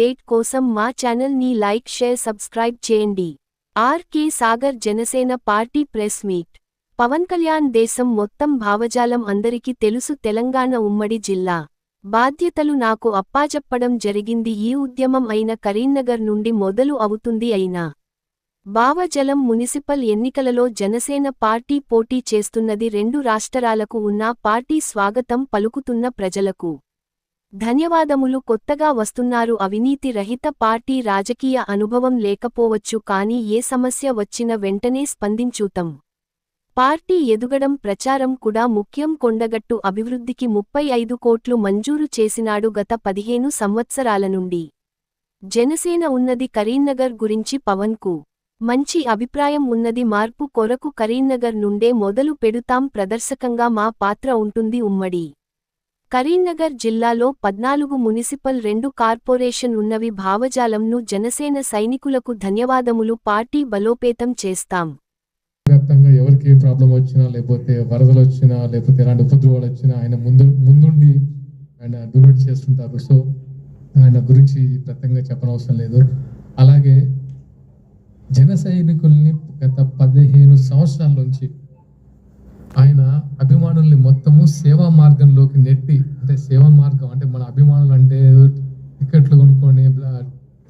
Update కోసం మా ఛానల్ని లైక్ షేర్ సబ్స్క్రైబ్ చేయండి. RK Sagar Janasena party press meet. Pawan Kalyan దేశం మొత్తం భావజాలం అందరికీ తెలుసు. తెలంగాణ ఉమ్మడి జిల్లా. బాధ్యతలు నాకు అప్పాజెప్పడం జరిగింది. ఈ ఉద్యమం అయిన కరీంనగర్ నుండి మొదలు అవుతుంది అయినా. భావజలం మునిసిపల్ ఎన్నికలలో జనసేన పార్టీ పోటీ చేస్తున్నది. రెండు రాష్ట్రాలకు ఉన్న పార్టీ స్వాగతం పలుకుతున్న ప్రజలకు. ధన్యవాదములు కొత్తగా వస్తున్నారు. అవినీతి రహిత పార్టీ రాజకీయ అనుభవం లేకపోవచ్చు కానీ ఏ సమస్య వచ్చిన వెంటనే స్పందించూతం. పార్టీ ఎదుగడం ప్రచారం కూడా ముఖ్యం కొండగట్టు అభివృద్ధికి ముప్పై ఐదు కోట్లు మంజూరు చేసినాడు గత పదిహేను సంవత్సరాల నుండి. జనసేన ఉన్నది కరీంనగర్ గురించి పవన్కు మంచి అభిప్రాయం ఉన్నది మార్పు కొరకు కరీంనగర్ నుండే మొదలు పెడుతాం ప్రదర్శకంగా మా పాత్ర ఉంటుంది ఉమ్మడి కరీంనగర్ జిల్లాలో పద్నాలుగు మునిసిపల్ రెండు కార్పొరేషన్ ఉన్నవి భావజాలంను జనసేన సైనికులకు ధన్యవాదములు పార్టీ బలోపేతం చేస్తాం. వ్యాప్తంగా ఎవరికి ప్రాబ్లం వచ్చినా లేకపోతే వరదలు వచ్చినా లేకపోతే ఎలాంటి ఉపద్రవాలు వచ్చినా ఆయన ముందు ముందుండి ఆయన డొనేట్ చేస్తుంటారు. సో ఆయన గురించి ప్రత్యేకంగా చెప్పనవసరం లేదు. అలాగే జన సైనికుల్ని గత పదిహేను సంవత్సరాల నుంచి ఆయన అభిమానుల్ని మొత్తము సేవా మార్గంలోకి నెట్టి అంటే సేవా మార్గం అంటే మన అభిమానులు అంటే టికెట్లు కొనుక్కొని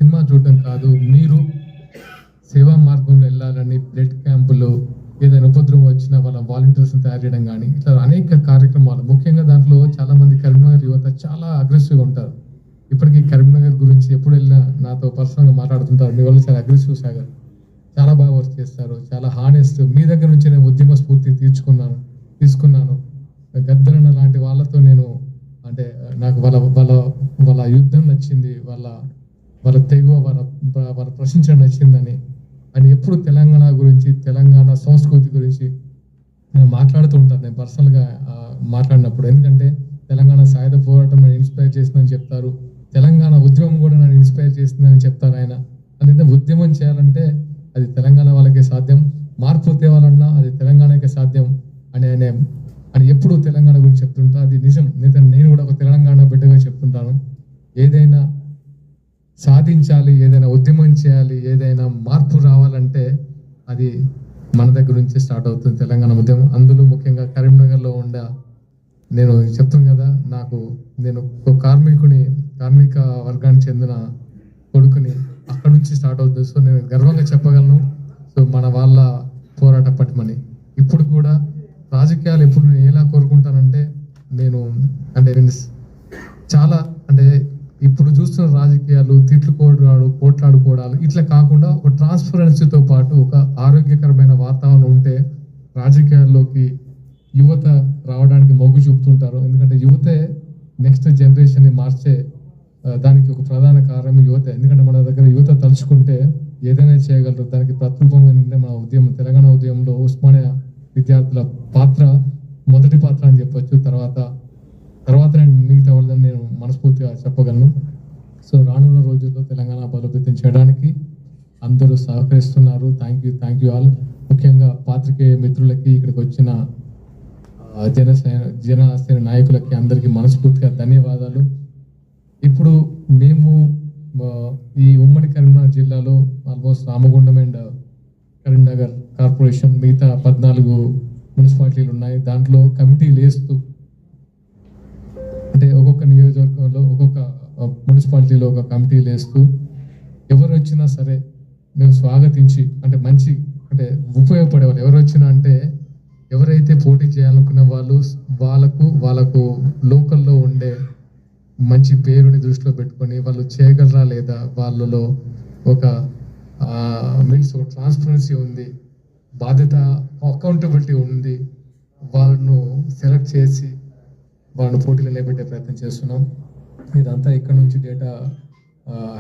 సినిమా చూడడం కాదు. మీరు సేవా మార్గంలో వెళ్ళాలని బ్లడ్ క్యాంపులు ఏదైనా ఉపద్రవం వచ్చినా వాళ్ళ వాలంటీర్స్ని తయారు చేయడం కానీ ఇట్లా అనేక కార్యక్రమాలు. ముఖ్యంగా దాంట్లో చాలా మంది కరీంనగర్ యువత చాలా అగ్రెసివ్గా ఉంటారు. ఇప్పటికీ కరీంనగర్ గురించి ఎప్పుడు వెళ్ళినా నాతో పర్సనల్గా మాట్లాడుతుంటారు. మీ వల్ల చాలా అగ్రెసివ్ సాగర్. చాలా బాగా వర్క్ చేస్తారు చాలా హానెస్ట్ మీ దగ్గర నుంచి నేను ఉద్యమ స్ఫూర్తి తీర్చుకున్నాను తీసుకున్నాను. గద్దరన్న లాంటి వాళ్ళతో నేను అంటే నాకు వాళ్ళ వాళ్ళ వాళ్ళ యుద్ధం నచ్చింది వాళ్ళ వాళ్ళ తెగువ వాళ్ళ వాళ్ళ ప్రశ్నించడం నచ్చిందని అని ఎప్పుడు తెలంగాణ గురించి తెలంగాణ సంస్కృతి గురించి నేను మాట్లాడుతూ ఉంటాను. నేను పర్సనల్గా మాట్లాడినప్పుడు. ఎందుకంటే తెలంగాణ సాయుధ పోరాటం నన్ను ఇన్స్పైర్ చేసిందని చెప్తారు. తెలంగాణ ఉద్యమం కూడా నన్ను ఇన్స్పైర్ చేసిందని చెప్తారు ఆయన. అందుకే ఉద్యమం చేయాలంటే అది తెలంగాణ వాళ్ళకే సాధ్యం మార్పు తేవాలన్నా అది తెలంగాణకే సాధ్యం అని ఆయన అని ఎప్పుడు తెలంగాణ గురించి చెప్తుంటా. అది నిజం. నేను నేను కూడా ఒక తెలంగాణ బిడ్డగా చెప్తుంటాను. ఏదైనా సాధించాలి ఏదైనా ఉద్యమం చేయాలి ఏదైనా మార్పు రావాలంటే అది మన దగ్గర నుంచి స్టార్ట్ అవుతుంది తెలంగాణ ఉద్యమం. అందులో ముఖ్యంగా కరీంనగర్లో ఉండే నేను చెప్తాను కదా నాకు నేను ఒక కార్మికుని కార్మిక వర్గానికి చెందిన కొడుకుని అక్కడ నుంచి స్టార్ట్ అవుతుంది సో నేను గర్వంగా చెప్పగలను. సో మన వాళ్ళ పోరాట పట్టుమని ఇప్పుడు కూడా రాజకీయాలు ఎప్పుడు నేను ఎలా కోరుకుంటానంటే నేను అంటే నేను చాలా అంటే ఇప్పుడు చూస్తున్న రాజకీయాలు తిట్లుకోవడాలు కోట్లాడుకోవడాలు ఇట్లా కాకుండా ఒక ట్రాన్స్పరెన్సీతో పాటు ఒక ఆరోగ్యకరమైన వాతావరణం ఉంటే రాజకీయాల్లోకి యువత రావడానికి మొగ్గు చూపుతుంటారు. ఎందుకంటే యువతే నెక్స్ట్ జనరేషన్ని మార్చే దానికి ఒక ప్రధాన కారణం యువత. ఎందుకంటే మన దగ్గర యువత తలుచుకుంటే ఏదైనా చేయగలరు. దానికి ప్రతిరూపం ఏంటంటే మన ఉద్యమం. తెలంగాణ ఉద్యమంలో ఉస్మానియా విద్యార్థుల పాత్ర మొదటి పాత్ర అని చెప్పొచ్చు. తర్వాత తర్వాత నేను మిగతా వాళ్ళని నేను మనస్ఫూర్తిగా చెప్పగలను. సో రానున్న రోజుల్లో తెలంగాణ బలోపేతం చేయడానికి అందరూ సహకరిస్తున్నారు. Thank you thank you all ముఖ్యంగా పాత్రికేయ మిత్రులకి ఇక్కడికి వచ్చిన జనసేన జనసేన నాయకులకి అందరికీ మనస్ఫూర్తిగా ధన్యవాదాలు. ఇప్పుడు మేము ఈ ఉమ్మడి కరీంనగర్ జిల్లాలో almost Ramagundam and Karimnagar corporation మిగతా పద్నాలుగు మున్సిపాలిటీలు ఉన్నాయి. దాంట్లో కమిటీలు వేస్తూ అంటే ఒక్కొక్క నియోజకవర్గంలో ఒక్కొక్క మున్సిపాలిటీలో ఒక కమిటీలు వేస్తూ ఎవరు వచ్చినా సరే మేము స్వాగతించి అంటే మంచి అంటే ఉపయోగపడేవాళ్ళు. ఎవరు వచ్చినా అంటే ఎవరైతే పోటీ చేయాలనుకునే వాళ్ళు వాళ్ళకు వాళ్ళకు లో మంచి పేరుని దృష్టిలో పెట్టుకొని వాళ్ళు చేయగలరా లేదా వాళ్ళలో ఒక మీన్స్ ఒక ట్రాన్స్పరెన్సీ ఉంది బాధ్యత అకౌంటబిలిటీ ఉంది వాళ్ళను సెలెక్ట్ చేసి వాళ్ళను పోటీలో నిలబెట్టే ప్రయత్నం చేస్తున్నాం. ఇదంతా ఇక్కడ నుంచి డేటా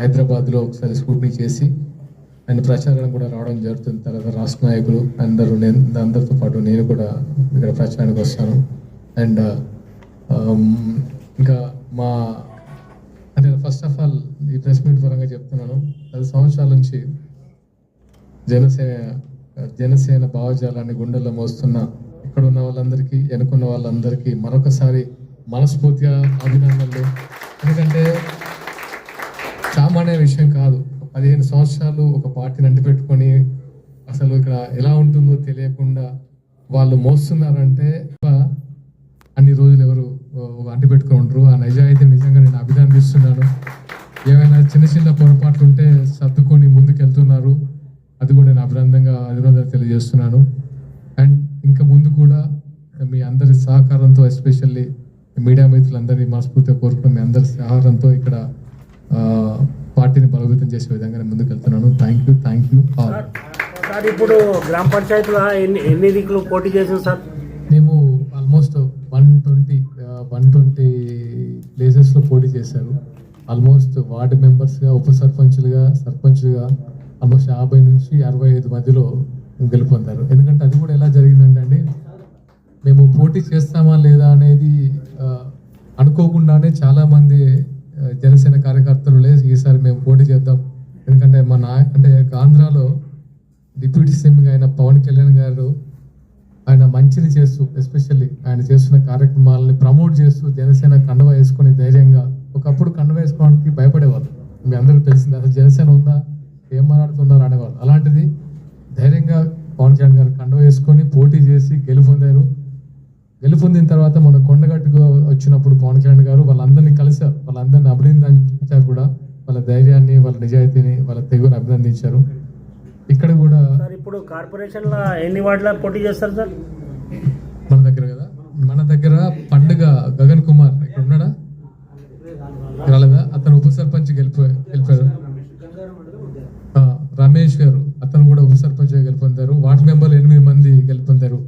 హైదరాబాద్లో ఒకసారి స్కూటీ చేసి అండ్ ప్రచారం కూడా రావడం జరుగుతుంది. తర్వాత రాష్ట్ర నాయకులు అందరూ నేను అందరితో పాటు నేను కూడా ఇక్కడ ప్రచారానికి వస్తాను. అండ్ ఇంకా మా అంటే ఫస్ట్ ఆఫ్ ఆల్ ఈ ప్రెస్ మీట్ పరంగా చెప్తున్నాను. పది సంవత్సరాల నుంచి జనసేన జనసేన భావజాలాన్ని గుండెల్లో మోస్తున్న ఇక్కడ ఉన్న వాళ్ళందరికీ వెనుకున్న వాళ్ళందరికీ మరొకసారి మనస్ఫూర్తిగా అభినందనలు. ఎందుకంటే సామాన్య విషయం కాదు. పదిహేను సంవత్సరాలు ఒక పార్టీని అంటిపెట్టుకొని అసలు ఇక్కడ ఎలా ఉంటుందో తెలియకుండా వాళ్ళు మోస్తున్నారంటే అన్ని రోజులు ఎవరు అంటిపెట్టుకుని ఉంటారు ఆ నిజాయితీ నిజంగా నేను అభినందిస్తున్నాను. ఏమైనా చిన్న చిన్న పొరపాట్లు ఉంటే సర్దుకొని ముందుకెళ్తున్నారు. అది కూడా నేను అభినందంగా అభినందన తెలియజేస్తున్నాను. అండ్ ఇంకా ముందు కూడా మీ అందరి సహకారంతో ఎస్పెషల్లీ మీడియా మిత్రులందరినీ మనస్ఫూర్తిగా కోరుకుంటూ మీ అందరి సహకారంతో ఇక్కడ పార్టీని బలోపేతం చేసే విధంగా నేను ముందుకు వెళ్తున్నాను thank you thank you all sir ఇప్పుడు గ్రామ పంచాయతీలో ఎన్ని ఎన్ని దిక్కులు పోటీ చేసింది సార్? మేము almost one twenty one twenty ప్లేసెస్లో పోటీ చేశారు. ఆల్మోస్ట్ వార్డు మెంబర్స్గా ఉప సర్పంచ్లుగా సర్పంచ్లుగా ఆల్మోస్ట్ యాభై నుంచి అరవై ఐదు మధ్యలో గెలుపొందారు. ఎందుకంటే అది కూడా ఎలా జరిగిందంటే అండి మేము పోటీ చేస్తామా లేదా అనేది అనుకోకుండానే చాలామంది జనసేన కార్యకర్తలు లేదు ఈసారి మేము పోటీ చేద్దాం. ఎందుకంటే మా నా అంటే ఆంధ్రాలో డిప్యూటీ సీఎంగా అయిన పవన్ కళ్యాణ్ గారు ఆయన మంచిని చేస్తూ ఎస్పెషల్లీ ఆయన చేస్తున్న కార్యక్రమాలని ప్రమోట్ చేస్తూ జనసేన కండవ వేసుకొని ధైర్యంగా ఒకప్పుడు కండవ వేసుకోవడానికి భయపడేవాళ్ళు. మీ అందరూ తెలిసింది అసలు జనసేన ఉందా? ఏం మాట్లాడుతున్నారు అనేవాళ్ళు. అలాంటిది ధైర్యంగా పవన్ కళ్యాణ్ గారు కండవ వేసుకొని పోటీ చేసి గెలుపొందారు. గెలుపొందిన తర్వాత మన కొండగట్టుకు వచ్చినప్పుడు పవన్ కళ్యాణ్ గారు వాళ్ళందరినీ కలిశారు. వాళ్ళందరినీ అభినందించారు కూడా. వాళ్ళ ధైర్యాన్ని వాళ్ళ నిజాయితీని వాళ్ళ తెగుని అభినందించారు. ఇక్కడ కూడా సార్ ఇప్పుడు కార్పొరేషన్లో ఎన్ని వార్డుల పోటీ చేస్తారు సార్? మన దగ్గర కదా? మన దగ్గర పండుగ గగన్ కుమార్ ఇక్కడ ఉన్నాడా? రాలేదా? అతను ఉప సర్పంచ్ గెలిపో గెలిపారు రమేష్ గారు అతను కూడా ఉప సర్పంచ్ గెలుపొందారు. వార్డు మెంబర్లు ఎనిమిది మంది గెలుపొందారు.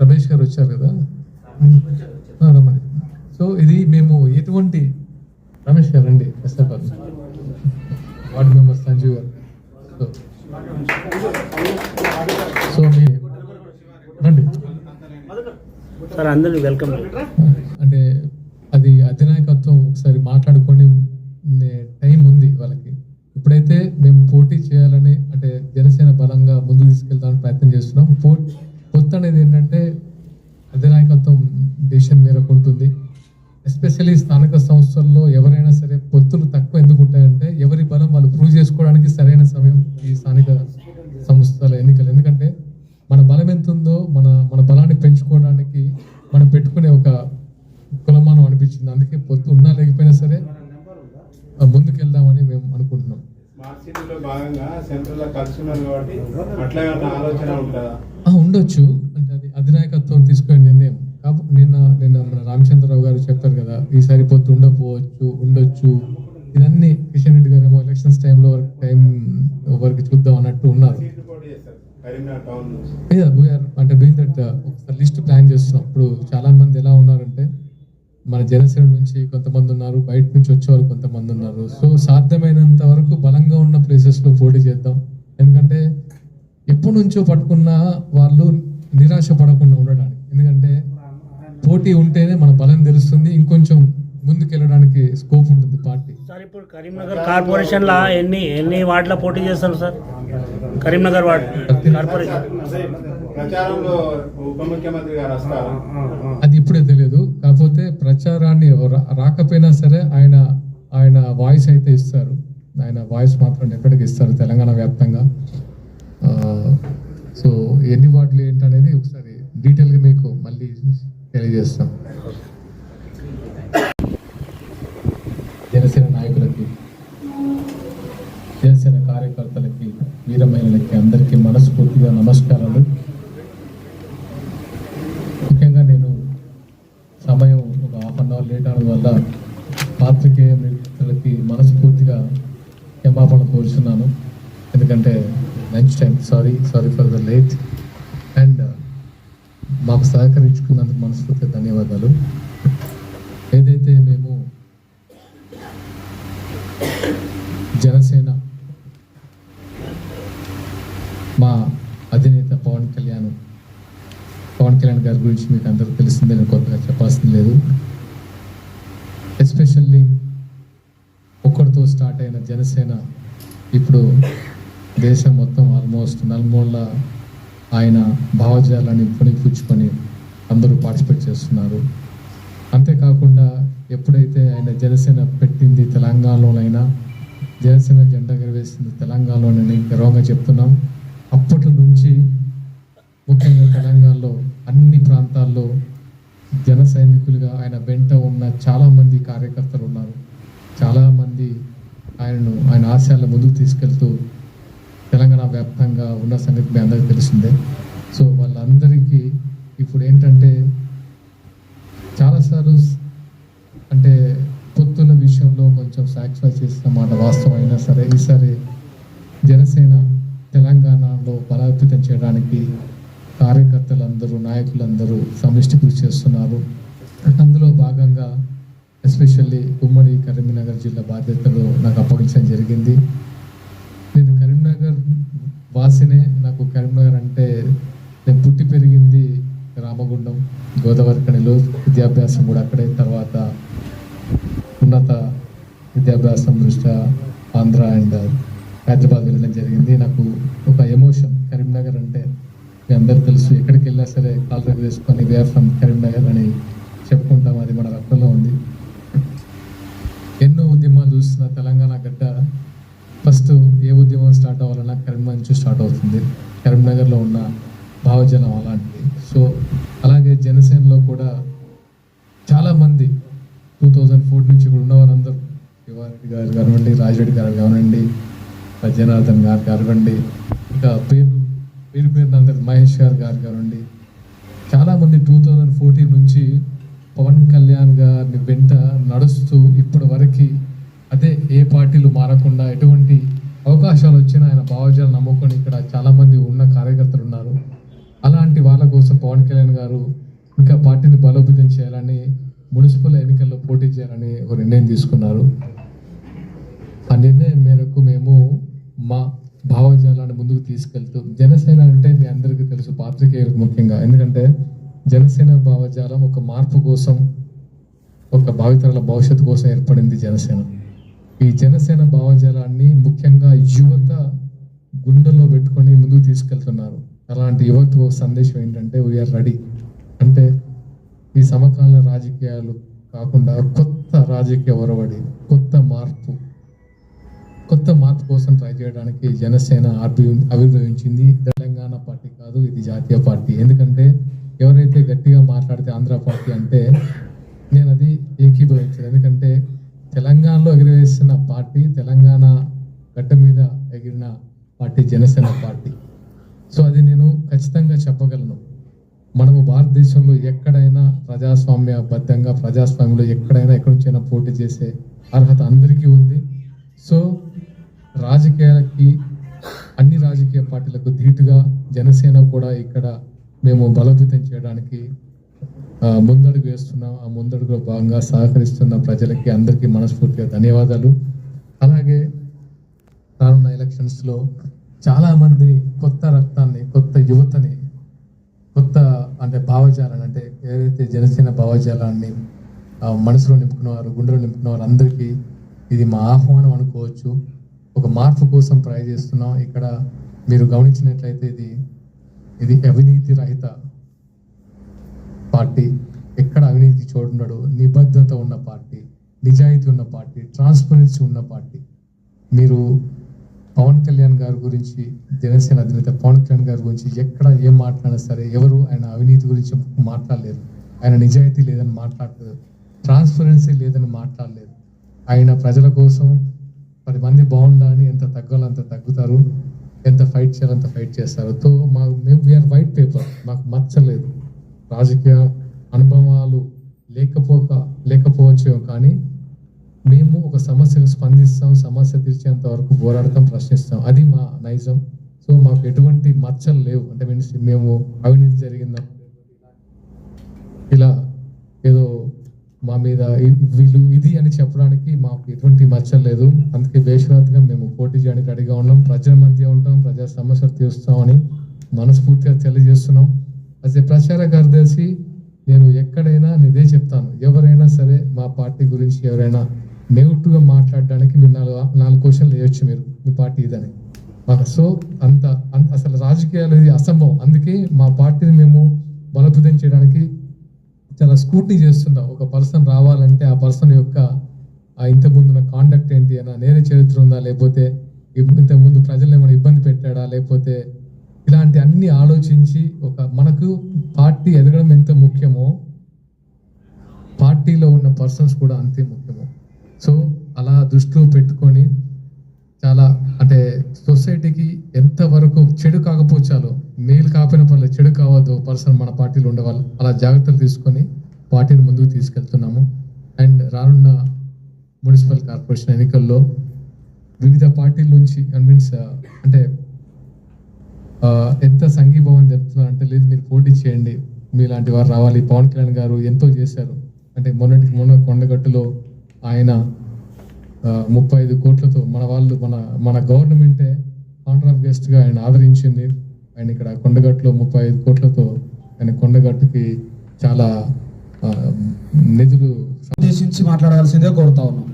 రమేష్ గారు వచ్చారు కదా? రమ్మని. సో ఇది మేము ఎటువంటి రమేష్ గారు ఎస్ఆర్ వార్డు మెంబర్ సంజీవ్ గారు. సో సో మీ రండి. సార్ అందరినీ వెల్కమ్. అంటే అది అధినాయకత్వం ఒకసారి మాట్లాడుకొని టైం ఉంది వాళ్ళకి. ఇప్పుడైతే మేము పోటీ చేయాలని అంటే జనసేన బలంగా ముందుకు తీసుకెళ్తామని ప్రయత్నం చేస్తున్నాం పో పొత్తు అనేది ఏంటంటే అధినాయకత్వం దేశం మేరకు ఉంటుంది ఎస్పెషల్లీ స్థానిక సంస్థల్లో ఎవరైనా సరే పొత్తులు తక్కువ ఎందుకు ఉంటాయంటే ఎవరి బలం వాళ్ళు ప్రూవ్ చేసుకోవడానికి సరైన సమయం ఈ స్థానిక సంస్థల ఎన్నికలు ఎందుకంటే మన బలం ఎంత ఉందో మన మన బలాన్ని పెంచుకోవడానికి మనం పెట్టుకునే ఒక కులమానం అనిపించింది అందుకే పొత్తు ఉన్నా లేకపోయినా సరే ఆ, ముందుకెళ్దామని మేము అనుకుంటున్నాం స్మార్ట్ సిటీలో భాగంగా సెంట్రల్లో కలిసి ఉన్నారు కాబట్టి అట్లా ఏమన్నా ఆలోచన ఉంటుందా ఆ, ఉండొచ్చు. అంటే అది అధినాయకత్వం తీసుకునే నిర్ణయం. కాబట్టి నిన్న నిన్న మన రామచంద్రరావు గారు చెప్పారు కదా ఈసారి పొత్తు ఉండకపోవచ్చు ఉండొచ్చు. ఇదన్నీ కిషన్ రెడ్డి గారు ఏమో ఎలక్షన్స్ టైంలో వరకు టైం వరకు చూద్దాం అన్నట్టు ఉన్నారు. అంటే డూయింగ్ దట్ ఒకసారి లిస్ట్ ప్లాన్ చేస్తున్నాం. ఇప్పుడు చాలా మంది ఎలా ఉన్నారంటే మన జనసేన నుంచి కొంతమంది ఉన్నారు బయట నుంచి వచ్చేవాళ్ళు కొంతమంది ఉన్నారు. సో సాధ్యమైనంత వరకు బలంగా ఉన్న ప్లేసెస్లో పోటీ చేద్దాం. ఎందుకంటే ఎప్పటి నుంచో పట్టుకున్న వాళ్ళు నిరాశ పడకుండా ఉండడానికి. ఎందుకంటే పోటీ ఉంటేనే మన బలం తెలుస్తుంది ఇంకొంచెం ముందుకెళ్ళడానికి స్కోప్ ఉంటుంది పార్టీ. సార్ ఇప్పుడు కరీంనగర్ కార్పొరేషన్లో ఎన్ని ఎన్ని వార్డుల పోటీ చేస్తారు సార్? కరీంనగర్ వార్డు. కార్పొరేషన్. ప్రచారంలో ఉప ముఖ్యమంత్రి గారు వస్తారు. అది ఇప్పుడే తెలియదు. కాకపోతే ప్రచారాన్ని రాకపోయినా సరే ఆయన ఆయన వాయిస్ అయితే ఇస్తారు. ఆయన వాయిస్ మాత్రం ఎక్కడికి ఇస్తారు తెలంగాణ వ్యాప్తంగా. సో ఎన్ని వార్డులు ఏంటనేది ఒకసారి డీటెయిల్గా మీకు మళ్ళీ తెలియజేస్తాం జనసేన నాయకులకి జనసేన కార్యకర్తలకి వీర మహిళలకి అందరికీ మనస్ఫూర్తిగా నమస్కారాలు ముఖ్యంగా నేను సమయం ఒక హాఫ్ అన్ అవర్ లేట్ అవడం వల్ల పాత్రికేయ మిత్రులకి మనస్ఫూర్తిగా క్షమాపణ కోరుచున్నాను ఎందుకంటే lunch time sorry sorry for the late and మాకు సహకరించుకున్నందుకు మనస్ఫూర్తిగా ధన్యవాదాలు. ఏదైతే మేము జనసేన మా అధినేత పవన్ కళ్యాణ్ పవన్ కళ్యాణ్ గారి గురించి మీకు అందరికీ తెలిసిందే నేను కొత్తగా చెప్పాల్సింది లేదు. ఎస్పెషల్లీ ఒక్కడితో స్టార్ట్ అయిన జనసేన ఇప్పుడు దేశం మొత్తం ఆల్మోస్ట్ నలుమూల ఆయన భావజాలాన్ని పుణిపుచ్చుకొని అందరూ పార్టిసిపేట్ చేస్తున్నారు. అంతేకాకుండా ఎప్పుడైతే ఆయన జనసేన పెట్టింది తెలంగాణలోనైనా జనసేన జెండా ఎగరవేసింది తెలంగాణలోనని గర్వంగా చెప్తున్నాం. అప్పటి నుంచి ముఖ్యంగా తెలంగాణలో అన్ని ప్రాంతాల్లో జన సైనికులుగా ఆయన వెంట ఉన్న చాలామంది కార్యకర్తలు ఉన్నారు. చాలామంది ఆయనను ఆయన ఆశయాల ముందుకు తీసుకెళ్తూ తెలంగాణ వ్యాప్తంగా ఉన్న సంగతి మీ అందరికీ తెలిసిందే. సో వాళ్ళందరికీ ఇప్పుడు ఏంటంటే చాలాసార్లు అంటే పొత్తుల విషయంలో కొంచెం సాక్రిఫైస్ చేసిన మాట వాస్తవం అయినా సరే ఈసారి జనసేన తెలంగాణలో బలోపేతం చేయడానికి కార్యకర్తలందరూ నాయకులందరూ సమిష్టి కృషి చేస్తున్నారు. అందులో భాగంగా ఎస్పెషల్లీ ఉమ్మడి కరీంనగర్ జిల్లా బాధ్యతలు నాకు అప్పగించడం జరిగింది. కరీంనగర్ వాసినే నాకు కరీంనగర్ అంటే నేను పుట్టి పెరిగింది రామగుండం గోదావరి కణిలో విద్యాభ్యాసం కూడా అక్కడే తర్వాత ఉన్నత విద్యాభ్యాసం దృష్ట్యా ఆంధ్ర అండ్ హైదరాబాద్ వెళ్ళడం జరిగింది. నాకు ఒక ఎమోషన్ కరీంనగర్ అంటే మీ అందరు తెలుసు. ఎక్కడికి వెళ్ళినా సరే కాల్ దగ్గర చేసుకొని వేర్ ఫ్రమ్ కరీంనగర్ అని చెప్పుకుంటాం. అది మన రక్తంలో ఉంది. ఎన్నో ఉద్యమాలు చూస్తున్న తెలంగాణ గడ్డ ఫస్ట్ ఏ ఉద్యమం స్టార్ట్ అవ్వాలన్నా కరీంనగర్ నుంచి స్టార్ట్ అవుతుంది. కరీంనగర్లో ఉన్న భావజలం అలాంటిది. సో అలాగే జనసేనలో కూడా చాలామంది టూ థౌజండ్ ఫోర్ నుంచి ఇక్కడ ఉన్న వారందరూ శివారెడ్డి గారు కానివ్వండి రాజరెడ్డి గారు కానివ్వండి జనార్దన్ గారు కానివ్వండి ఇంకా పేరు పేరు పేరున అందరు మహేష్ గారు గారు కానివ్వండి. చాలామంది టూ థౌజండ్ ఫోర్టీన్ నుంచి పవన్ కళ్యాణ్ గారిని వెంట నడుస్తూ ఇప్పటి వరకు అదే ఏ పార్టీలు మారకుండా ఎటువంటి అవకాశాలు వచ్చినా ఆయన భావజాలు నమ్ముకొని ఇక్కడ చాలామంది ఉన్న కార్యకర్తలు ఉన్నారు. అలాంటి వాళ్ళ కోసం పవన్ కళ్యాణ్ గారు ఇంకా పార్టీని బలోపేతం చేయాలని మున్సిపల్ ఎన్నికల్లో పోటీ చేయాలని ఒక నిర్ణయం తీసుకున్నారు. ఆ నిర్ణయం మేరకు మేము మా భావజాలాన్ని ముందుకు తీసుకెళ్తూ జనసేన అంటే మీ అందరికీ తెలుసు పాత్రికేయులకు ముఖ్యంగా. ఎందుకంటే జనసేన భావజాలం ఒక మార్పు కోసం ఒక భావితరాల భవిష్యత్తు కోసం ఏర్పడింది జనసేన. ఈ జనసేన భావజాలాన్ని ముఖ్యంగా యువత గుండెల్లో పెట్టుకొని ముందుకు తీసుకెళ్తున్నారు. అలాంటి యువతకు సందేశం ఏంటంటే వీఆర్ రెడీ అంటే ఈ సమకాలీన రాజకీయాలు కాకుండా కొత్త రాజకీయ ఒరవడి కొత్త మార్పు కొత్త మార్పు కోసం ట్రై చేయడానికి జనసేన ఆర్బి ఆవిర్భవించింది తెలంగాణ పార్టీ కాదు ఇది జాతీయ పార్టీ. ఎందుకంటే ఎవరైతే గట్టిగా మాట్లాడితే ఆంధ్ర పార్టీ అంటే నేను అది ఏకీభవించాను ఎందుకంటే తెలంగాణలో ఎగిరివేసిన పార్టీ తెలంగాణ గడ్డ మీద ఎగిరిన పార్టీ జనసేన పార్టీ. సో అది నేను ఖచ్చితంగా చెప్పగలను. మనము భారతదేశంలో ఎక్కడైనా ప్రజాస్వామ్యబద్ధంగా ప్రజాస్వామ్యంలో ఎక్కడైనా ఎక్కడి నుంచైనా పోటీ చేసే అర్హత అందరికీ ఉంది. సో రాజకీయాలకి అన్ని రాజకీయ పార్టీలకు ధీటుగా జనసేన కూడా ఇక్కడ మేము బలోపేతం చేయడానికి ముందడుగు వేస్తున్నాం. ఆ ముందడుగులో భాగంగా సహకరిస్తున్న ప్రజలకి అందరికీ మనస్ఫూర్తిగా ధన్యవాదాలు. అలాగే రానున్న ఎలక్షన్స్లో చాలామంది కొత్త రక్తాన్ని కొత్త యువతని కొత్త అంటే భావజాలాన్ని అంటే ఏదైతే జనసేన భావజాలాన్ని మనసులో నింపుకున్నవారు గుండెలో నింపుకున్నవారు అందరికీ ఇది మా ఆహ్వానం అనుకోవచ్చు. ఒక మార్పు కోసం ట్రై చేస్తున్నాం ఇక్కడ మీరు గమనించినట్లయితే ఇది ఇది అవినీతి రహిత పార్టీ ఎక్కడ అవినీతి చూడుండడు నిబద్ధత ఉన్న పార్టీ నిజాయితీ ఉన్న పార్టీ ట్రాన్స్పరెన్సీ ఉన్న పార్టీ. మీరు పవన్ కళ్యాణ్ గారి గురించి జనసేన అధినేత పవన్ కళ్యాణ్ గారి గురించి ఎక్కడ ఏం మాట్లాడినా సరే ఎవరు ఆయన అవినీతి గురించి మాట్లాడలేరు. ఆయన నిజాయితీ లేదని మాట్లాడలేదు. ట్రాన్స్పరెన్సీ లేదని మాట్లాడలేదు. ఆయన ప్రజల కోసం పది మంది బాగుండాలని ఎంత తగ్గాలో అంత తగ్గుతారు. ఎంత ఫైట్ చేయాలో అంత ఫైట్ చేస్తారు. తో మా మేము వీఆర్ వైట్ పేపర్ మాకు మచ్చలేదు రాజకీయ అనుభవాలు లేకపోక లేకపోవచ్చు కానీ మేము ఒక సమస్యకు స్పందిస్తాం సమస్య తీర్చేంత వరకు పోరాడతాం ప్రశ్నిస్తాం. అది మా నైజం. సో మాకు ఎటువంటి మచ్చలు లేవు. అంటే మీన్స్ మేము అవినీతి జరిగిందా. ఇలా ఏదో మా మీద వీళ్ళు ఇది అని చెప్పడానికి మాకు ఎటువంటి మచ్చలు లేదు. అందుకే బేషరత్గా మేము పోటీ చేయడానికి రెడీగా ఉన్నాం. ప్రజల మధ్య ఉంటాం. ప్రజా సమస్యలు తీరుస్తామని మనస్ఫూర్తిగా తెలియజేస్తున్నాం. అదే ప్రచార కార్యదర్శి నేను ఎక్కడైనా ఇదే చెప్తాను. ఎవరైనా సరే మా పార్టీ గురించి ఎవరైనా నెగిటివ్గా మాట్లాడడానికి మీరు నాలుగు నాలుగు క్వశ్చన్లు వేయొచ్చు మీరు మీ పార్టీ ఇదని. సో అంత అంత అసలు రాజకీయాలు ఇది అసంభవం. అందుకే మా పార్టీని మేము బలోపేతం చేయడానికి చాలా స్కూటీ చేస్తుంటాం. ఒక పర్సన్ రావాలంటే ఆ పర్సన్ యొక్క ఆ ఇంతకుముందున్న కాండక్ట్ ఏంటి అన్న నేర చరిత్ర ఉందా లేకపోతే ఇంతకుముందు ప్రజల్ని ఏమైనా ఇబ్బంది పెట్టాడా లేకపోతే ఇలాంటి అన్ని ఆలోచించి ఒక మనకు పార్టీ ఎదగడం ఎంత ముఖ్యమో పార్టీలో ఉన్న పర్సన్స్ కూడా అంతే ముఖ్యము. సో అలా దృష్టిలో పెట్టుకొని చాలా అంటే సొసైటీకి ఎంతవరకు చెడు కాకపోవచ్చాలో మేలు కాకపోయిన పర్లేదు చెడు కావద్దు పర్సన్ మన పార్టీలో ఉండేవాళ్ళు అలా జాగ్రత్తలు తీసుకొని పార్టీని ముందుకు తీసుకెళ్తున్నాము. అండ్ రానున్న మున్సిపల్ కార్పొరేషన్ ఎన్నికల్లో వివిధ పార్టీల నుంచి మీన్స్ అంటే ఎంత సంఘీభావం జరుపుతున్నారు అంటే లేదు మీరు పోటీ చేయండి. మీలాంటి వారు రావాలి. పవన్ కళ్యాణ్ గారు ఎంతో చేశారు. అంటే మొన్నటి మొన్న కొండగట్టులో ఆయన ముప్పై ఐదు కోట్లతో మన వాళ్ళు మన మన గవర్నమెంటే ఆనర్ ఆఫ్ గెస్ట్గా ఆయన ఆదరించింది. ఆయన ఇక్కడ కొండగట్టులో ముప్పై ఐదు కోట్లతో ఆయన కొండగట్టుకి చాలా నిధులు ఉద్దేశించి మాట్లాడాల్సిందే కోరుతా ఉన్నాం.